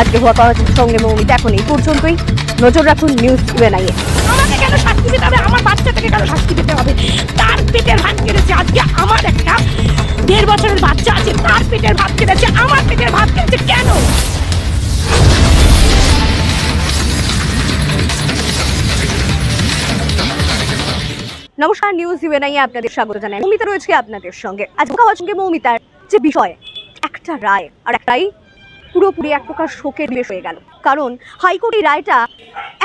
আজকে হওয়া পাওয়ার সঙ্গে মৌমিতা এখন এই পর্যন্তই নজর রাখুন নিউজ ইউএনআই এ আমাকে কেন শাস্তি দিতে হবে? আমার বাচ্চাটাকে কেন শাস্তি দিতে হবে? তার পেটের ভাত কেটেছে আজকে আমার একটা দেড় বছরের বাচ্চা আছে, তার পেটের নমস্কার নিউজ ইউএনআই আপনাদের স্বাগত জানাই। মৌমিতা রয়েছে আপনাদের সঙ্গে। আজ হওয়ার মৌমিতার যে বিষয়, একটা রায় আর একটাই পুরোপুরি এক প্রকার শোকের বিষ হয়ে গেল। কারণ হাইকোর্ট এই রায়টা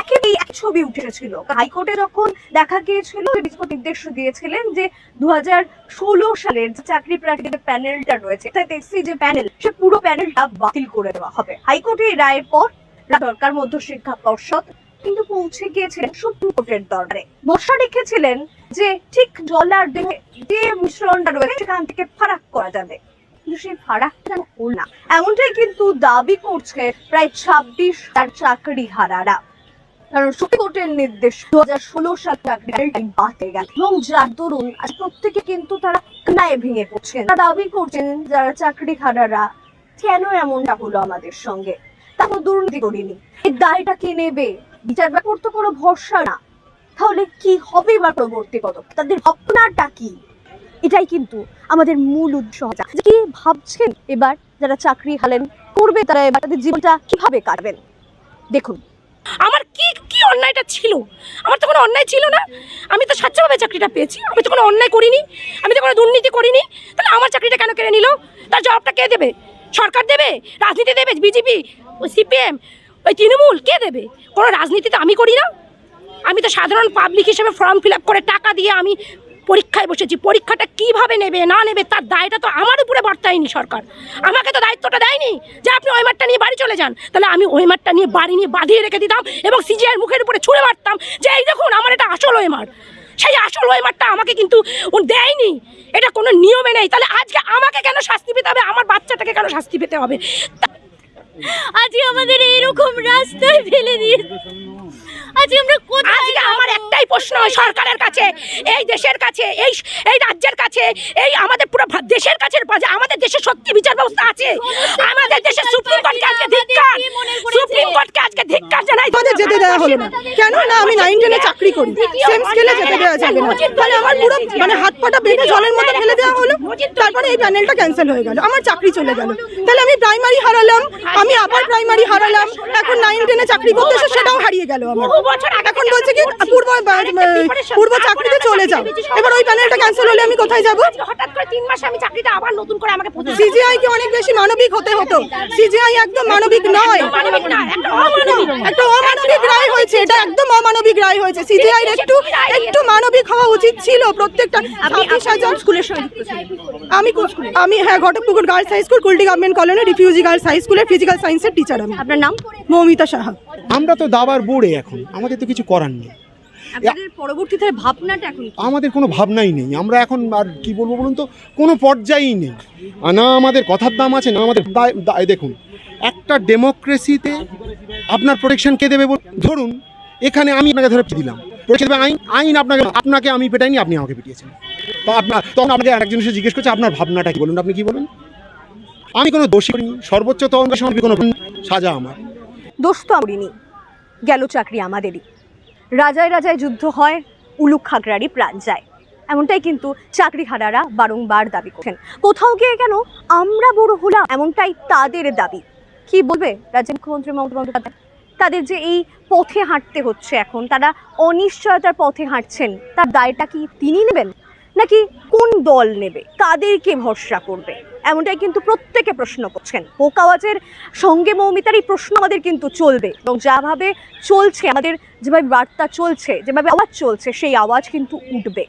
একেবারেই এক ছবি উঠে এসেছিল। হাইকোর্টে যখন দেখা গিয়েছিল, বিচারপতি নির্দেশ দিয়েছিলেন যে দু হাজার ষোলো সালের যে চাকরি প্রার্থীদের প্যানেলটা রয়েছে তাই দেখছি যে প্যানেল, সে পুরো প্যানেলটা বাতিল করে দেওয়া হবে। হাইকোর্টে এই রায়ের পর সরকার মধ্য শিক্ষা পর্ষদ কিন্তু পৌঁছে গিয়েছিলেন সুপ্রিম কোর্টের দরবারে। ভরসা রেখেছিলেন যে, ঠিক জল আর দেহে যে মিশ্রণটা রয়েছে, সেখান থেকে ফারাক করা যাবে। সেই ফারাকটা হল না। এমনটাই কিন্তু দাবি করছে প্রায় ছাব্বিশ হাজার চাকরি হারারা। কারণ সুপ্রিম কোর্টের নির্দেশ দু হাজার ষোলো সাল গেল এবং যার দরুন আজ প্রত্যেকে কিন্তু তারা কান্নায় ভেঙে পড়ছেন তারা দাবি করছেন যারা চাকরি হারারা, কেন এমনটা হলো আমাদের সঙ্গে? তারপর দুর্নীতি করিনি। এই দায়টা কে নেবে? বিচার ব্যাপার তো কোনো ভরসা না। তাহলে কি হবে বা পরবর্তী কত তাদের ভাবনাটা কি? এটাই কিন্তু আমাদের মূল উদ্দেশ্য। কি ভাবছেন এবার যারা চাকরি হালেন, করবে তারা এবার তাদের জীবনটা কীভাবে কাটবেন? দেখুন। আমার কি কি অন্যায়টা ছিল? আমার তো কোনো অন্যায় ছিল না। আমি তো স্বচ্ছভাবে চাকরিটা পেয়েছি। আমি তো কোনো অন্যায় করিনি। আমি তো কোনো দুর্নীতি করিনি। তাহলে আমার চাকরিটা কেন কেড়ে নিল? তার জবাবটা কে দেবে? সরকার দেবে? রাজনীতি দেবে? বিজেপি? সিপিএম? ওই তৃণমূল, কে দেবে? কোনো রাজনীতি তো আমি করি না। আমি তো সাধারণ পাবলিক হিসেবে ফর্ম ফিল করে টাকা দিয়ে আমি পরীক্ষায় বসেছি। পরীক্ষাটা কীভাবে নেবে, না নেবে, তার দায়টা তো আমার উপরে বর্তায়নি সরকার। আমাকে তো দায়িত্বটা দেয়নি যে আপনি ওই মাঠটা নিয়ে বাড়ি চলে যান। তাহলে আমি ওই মাঠটা নিয়ে বাড়ি নিয়ে বাঁধিয়ে রেখে দিতাম এবং সিজিআর মুখের উপরে ছুঁড়ে মারতাম যে, এই দেখুন, আমার এটা আসল ওই মাঠ। সেই আসল ওই মাঠটা আমাকে কিন্তু দেয়নি। এটা কোনো নিয়মে নেই। তাহলে আজকে আমাকে কেন শাস্তি পেতে হবে? আমার বাচ্চাটাকে কেন শাস্তি পেতে হবে? আজকে আমাদের এইরকম রাস্তায় ফেলে দিয়ে আজকে আমরা কোথায় আমার একটাই প্রশ্ন সরকারের কাছে এই দেশের কাছে এই এই রাজ্যের কাছে এই আমাদের পুরো দেশের কাছে আমাদের দেশে সত্যি বিচার ব্যবস্থা আছে আমাদের দেশে সুপ্রিম কোর্টকে আজকে ধিক্কার। সুপ্রিম কোর্টকে জানাই আমাদের যেতে দেওয়া হলো না। কেন না? আমি নাইন টেনে চাকরি করি। সেম স্কেলে যেতে দেওয়া যাবে না। তাহলে আমার পুরো মানে হাত পাটা বেঁধে জলের মধ্যে ফেলে দেওয়া হলো। তারপরে এই প্যানেলটা ক্যান্সেল হয়ে গেল। আমার চাকরি চলে গেল। তাহলে আমি প্রাইমারি হারালাম। আমি আবার প্রাইমারি হারালাম। এখন নাইন টেনে চাকরি করতে সেটাও হারিয়ে গেল আমার। এখন বলছে কি পূর্ব পূর্ব চাকরিতে চলে যাও। এবার ওই প্যানেলটা ক্যান্সেল হলে আমি কোথায় যাব? হঠাৎ করে তিন মাসে আমি চাকরিটা আবার নতুন করে আমাকে সিজিআই কি অনেক বেশি মানবিক হতে হতো। সিজিআই একদম মানবিক নয়। একটা অমানবিক অমানবিক রায় হয়েছে এটা একদম অমানবিক রায় হয়েছে। সিজিআই একটু একটু মানবিক হওয়া উচিত ছিল প্রত্যেকটা ছাব্বিশ হাজার স্কুলের সঙ্গে আমি আমি হ্যাঁ Ghatakpukur girls high school Kulti government colony refugee girls high স্কুলের ফিজিক্যাল সায়েন্সের টিচার আমি। আপনার নাম? মৌমিতা সাহা। আমরা তো দাবার বোর্ডে এখন আমাদের তো কিছু করার নেই। পরবর্তীতে ভাবনাটা এখন আমাদের কোনো ভাবনাই নেই। আমরা এখন আর কি বলব বলুন তো কোনো পর্যায়েই নেই। না আমাদের কথার দাম আছে না আমাদের দায়- দায় দেখুন একটা ডেমোক্রেসিতে আপনার প্রোটেকশন কে দেবে? ধরুন, এখানে আমি আপনাকে ধরে দিলাম। আইন আইন আপনাকে আপনাকে আমি পেটাইনি, আপনি আমাকে পিটিয়েছেন। তো আপনার, তখন আপনাকে একজন এসে জিজ্ঞেস করছে, আপনার ভাবনাটা কি? বলুন, আপনি কি বলুন আমি কোনো দোষী করিনি, সর্বোচ্চ তদন্তের সময় কোনো সাজা আমার। দোষ তো আমরিনি গেল চাকরি আমাদেরই। রাজায় রাজায় যুদ্ধ হয়, উলুক খাগড়ারই প্রাণ যায়। এমনটাই কিন্তু চাকরি হারারা বারংবার দাবি করছেন। কোথাও গিয়ে কেন আমরা বড় হলাম, এমনটাই তাদের দাবি। কি বলবে রাজ্য মুখ্যমন্ত্রী মমতা বন্দ্যোপাধ্যায়? তাদের যে এই পথে হাঁটতে হচ্ছে এখন, তারা অনিশ্চয়তার পথে হাঁটছেন, তার দায়টা কি তিনি নেবেন? নাকি কোন দল নেবে? কাদেরকে ভরসা করবে? এমনটাই কিন্তু প্রত্যেকে প্রশ্ন করছেন। হোক আওয়াজের সঙ্গে মৌমিতার এই প্রশ্ন আমাদের কিন্তু চলবে। এবং যাভাবে চলছে, আমাদের যেভাবে বার্তা চলছে, যেভাবে আওয়াজ চলছে, সেই আওয়াজ কিন্তু উঠবে।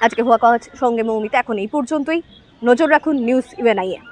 আজকে হোক সঙ্গে মৌমিতা এখন এই পর্যন্তই। নজর রাখুন নিউজ ইভেন ইউএনআইএ